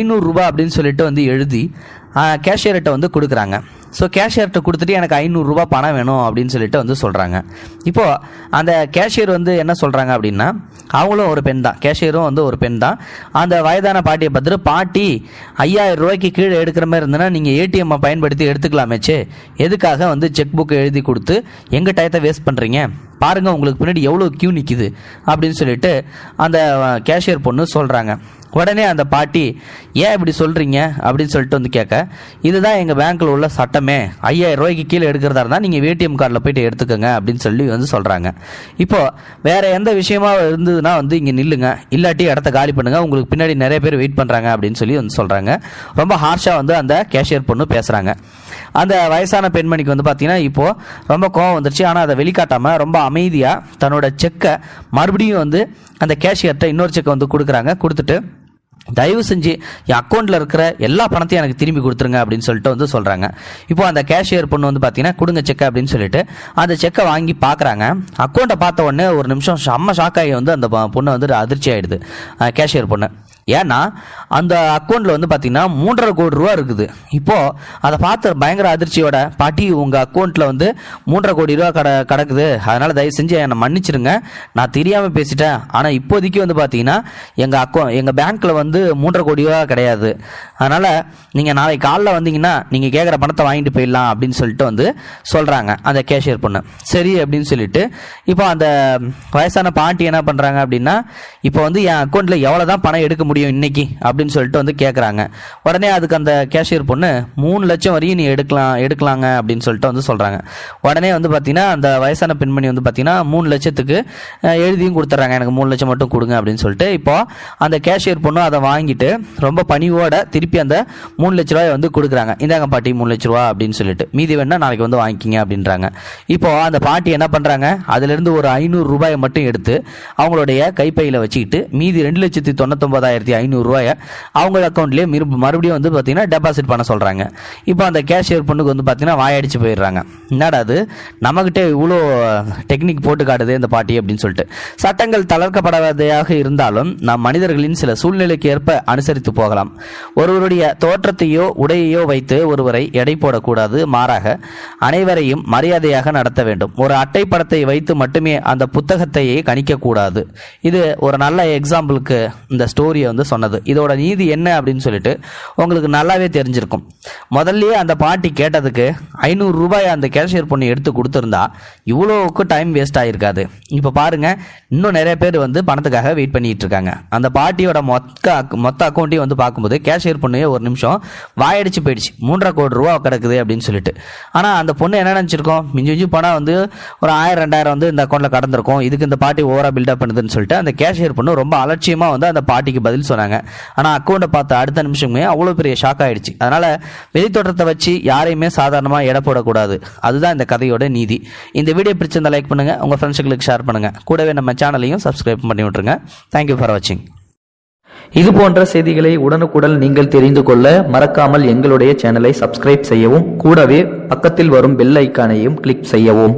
ஐநூறுரூபா அப்படின்னு சொல்லிட்டு வந்து எழுதி கேஷியர்கிட்ட வந்து கொடுக்குறாங்க. ஸோ கேஷியர்கிட்ட கொடுத்துட்டு எனக்கு ஐநூறுரூபா பணம் வேணும் அப்படின்னு சொல்லிட்டு வந்து சொல்கிறாங்க இப்போது அந்த கேஷியர் வந்து என்ன சொல்கிறாங்க அப்படின்னா அவங்களும் ஒரு பெண் தான். கேஷியரும் வந்து ஒரு பெண் தான். அந்த வயதான பாட்டியை பார்த்துட்டு பாட்டி ஐயாயிரம் ரூபாய்க்கு கீழே எடுக்கிற மாதிரி இருந்ததுன்னா நீங்கள் ஏடிஎம்மை பயன்படுத்தி எடுத்துக்கலாமேச்சு எதுக்காக வந்து செக் புக் எழுதி கொடுத்து எங்கள் டயத்தை வேஸ்ட் பண்ணுறீங்க பாருங்கள் உங்களுக்கு பின்னாடி எவ்வளோ கியூ நிற்கிது அப்படின்னு சொல்லிட்டு அந்த கேஷியர் பொண்ணு சொல்கிறாங்க உடனே அந்த பாட்டி ஏன் இப்படி சொல்கிறீங்க அப்படின்னு சொல்லிட்டு வந்து கேட்க இதுதான் எங்கள் பேங்க்கில் உள்ள சட்டமே. ஐயாயிரம் ரூபாய்க்கு கீழே எடுக்கிறதா இருந்தால் நீங்கள் ஏடிஎம் கார்டில் போயிட்டு எடுத்துக்கோங்க அப்படின்னு சொல்லி வந்து சொல்கிறாங்க இப்போது வேற எந்த விஷயமா இருந்ததுன்னா வந்து இங்கே நில்லுங்க. இல்லாட்டி இடத்த காலி பண்ணுங்கள் உங்களுக்கு பின்னாடி நிறைய பேர் வெயிட் பண்ணுறாங்க அப்படின்னு சொல்லி வந்து சொல்கிறாங்க ரொம்ப ஹார்ஷாக வந்து அந்த கேஷியர் பொண்ணு பேசுகிறாங்க அந்த வயசான பெண்மணிக்கு வந்து பார்த்தீங்கன்னா இப்போது ரொம்ப கோவம் வந்துருச்சு. ஆனால் அதை வெளிக்காட்டாமல் ரொம்ப அமைதியாக தன்னோட செக்கை மறுபடியும் வந்து அந்த கேஷியர்கிட்ட இன்னொரு செக்கை வந்து கொடுக்குறாங்க. கொடுத்துட்டு தயவு செஞ்சு என் அக்கௌண்ட்டில் இருக்கிற எல்லா பணத்தையும் எனக்கு திரும்பி கொடுத்துருங்க அப்படின்னு சொல்லிட்டு வந்து சொல்கிறாங்க இப்போ அந்த கேஷியர் பொண்ணு வந்து பார்த்தீங்கன்னா கொடுங்க செக்கை அப்படின்னு சொல்லிட்டு அந்த செக்கை வாங்கி பார்க்குறாங்க அக்கௌண்ட்டை பார்த்த உடனே ஒரு நிமிஷம் செம்ம ஷாக்காகி வந்து அந்த பொண்ணை பொண்ணு வந்து அதிர்ச்சி ஆகிடுது கேஷியர் பொண்ணு. ஏன்னா அந்த அக்கௌண்ட்டில் வந்து பார்த்தீங்கன்னா மூன்றரை கோடி ரூபா இருக்குது. இப்போது அதை பார்த்து பயங்கர அதிர்ச்சியோட பாட்டி உங்கள் அக்கௌண்ட்டில் வந்து மூன்றரை கோடி ரூபா கட கிடக்குது. அதனால் தயவு செஞ்சு என்னை மன்னிச்சிருங்க. நான் தெரியாமல் பேசிட்டேன். ஆனால் இப்போதைக்கு வந்து பார்த்தீங்கன்னா எங்கள் அக்கௌ எங்கள் பேங்க்கில் வந்து மூன்றரை கோடி ரூபா கிடையாது. அதனால் நீங்கள் நாளைக்கு காலைல வந்தீங்கன்னா நீங்கள் கேட்குற பணத்தை வாங்கிட்டு போயிடலாம் அப்படின்னு சொல்லிட்டு வந்து சொல்கிறாங்க அந்த கேஷியர் பொண்ணு. சரி அப்படின்னு சொல்லிட்டு இப்போ அந்த வயசான பாட்டி என்ன பண்ணுறாங்க அப்படின்னா இப்போ வந்து என் அக்கௌண்ட்டில் எவ்வளோ தான் பணம் எடுக்க முடியும் இன்னைக்கு அப்படின்னு சொல்லிட்டு வந்து கேட்குறாங்க உடனே அதுக்கு அந்த கேஷியர் பொண்ணு மூணு லட்சம் வரையும் நீ எடுக்கலாம் எடுக்கலாங்க அப்படின்னு சொல்லிட்டு வந்து சொல்கிறாங்க உடனே வந்து பார்த்தீங்கன்னா அந்த வயசான பெண்மணி வந்து பார்த்தீங்கன்னா மூணு லட்சத்துக்கு எழுதியும் கொடுத்துட்றாங்க எனக்கு மூணு லட்சம் மட்டும் கொடுங்க அப்படின்னு சொல்லிட்டு இப்போ அந்த கேஷியர் பொண்ணு அதை வாங்கிட்டு ரொம்ப பணிவோட திருப்பி அந்த மூணு லட்ச ரூபாய் வந்து கொடுக்குறாங்க. இந்தாங்க பாட்டி மூணு லட்ச ரூபா அப்படின்னு சொல்லிட்டு. மீதி வேணா நாளைக்கு வந்து வாங்கிக்கிங்க அப்படின்றாங்க. இப்போ அந்த பாட்டி என்ன பண்ணுறாங்க அதுலேருந்து ஒரு ஐநூறு ரூபாயை மட்டும் எடுத்து அவங்களுடைய கைப்பையில் வச்சுக்கிட்டு மீதி ரெண்டு லட்சத்தி தொண்ணூத்தொம்பதாயிரம் ஐநூறு ஐநூறுரூவாயை அவங்க அக்கௌண்ட்லேயே மறுபடியும் வந்து பார்த்தீங்கன்னா டெபாசிட் பண்ண சொல்கிறாங்க இப்போ அந்த கேஷியர் பொண்ணுக்கு வந்து பார்த்தீங்கன்னா வாயடிச்சு போயிடுறாங்க. என்னடா அது? நம்மகிட்ட இவ்வளோ டெக்னிக் போட்டு காட்டுது இந்த பாட்டி அப்படின்னு சொல்லிட்டு. சட்டங்கள் தளர்க்கப்படாததாக இருந்தாலும் நாம் மனிதர்களின் சில சூழ்நிலைக்கு ஏற்ப அனுசரித்து போகலாம். ஒருவருடைய தோற்றத்தையோ உடையையோ வைத்து ஒருவரை எடை போடக்கூடாது. மாறாக அனைவரையும் மரியாதையாக நடத்த வேண்டும். ஒரு அட்டை படத்தை வைத்து மட்டுமே அந்த புத்தகத்தையே கணிக்கக்கூடாது. இது ஒரு நல்ல எக்ஸாம்பிளுக்கு இந்த ஸ்டோரியை வந்து சொன்னது. இதோட நீதி என்ன அப்படின்னு சொல்லிட்டு உங்களுக்கு நல்லாவே தெரிஞ்சிருக்கும். முதல்லயே அந்த பாட்டி கேட்டதுக்கு ஐநூறு ரூபாய் அந்த கேஷியர் பொண்ணு எடுத்து கொடுத்துருந்தா இவ்வளோவுக்கு டைம் வேஸ்ட் ஆகிருக்காது இப்போ பாருங்க இன்னும் நிறைய பேர் வந்து பணத்துக்காக வெயிட் பண்ணிட்டு இருக்காங்க. அந்த பாட்டியோட மொத்த மொத்த அக்கௌண்ட்டையும் வந்து பார்க்கும்போது கேஷியர் பொண்ணு ஒரு நிமிஷம் வாயடிச்சு போயிடுச்சு. மூன்றரை கோடி ரூபா கிடக்குது அப்படின்னு சொல்லிட்டு. ஆனால் அந்த பொண்ணு என்ன நினச்சிருக்கோம்? மிஞ்சி மிஞ்சி பணம் வந்து ஒரு ஆயிரம் ரெண்டாயிரம் வந்து இந்த அக்கௌண்ட்டில் கடந்திருக்கும். இதுக்கு இந்த பாட்டி ஓவராக பில்டப் பண்ணுதுன்னு சொல்லிட்டு அந்த கேஷியர் பொண்ணு ரொம்ப அலட்சியமாக வந்து அந்த பாட்டிக்கு பதில் சொன்னாங்க. ஆனால் அக்கௌண்ட்டை பார்த்த அடுத்த நிமிஷமே அவ்வளோ பெரிய ஷாக் ஆயிடுச்சு. அதனால வெளித்தோட்டத்தை வச்சு யாரையுமே சாதாரணமாக எடை போடக்கூடாது. அதுதான் இந்த கதையோட நீதி. இந்த வீடியோ பிடிச்சிருந்தா லைக் பண்ணுங்க உங்க ஃப்ரெண்ட்ஸுங்களுக்கு ஷேர் பண்ணுங்க. கூடவே நம்ம சேனலையும் சப்ஸ்கிரைப் பண்ணி விட்டுருங்க. தேங்க்யூ ஃபார் வாட்சிங் இது போன்ற செய்திகளை உடனுக்குடன் நீங்கள் தெரிந்து கொள்ள மறக்காமல் எங்களுடைய சேனலை சப்ஸ்கிரைப் செய்யவும் கூடவே பக்கத்தில் வரும் பெல் ஐக்கானையும் கிளிக் செய்யவும்.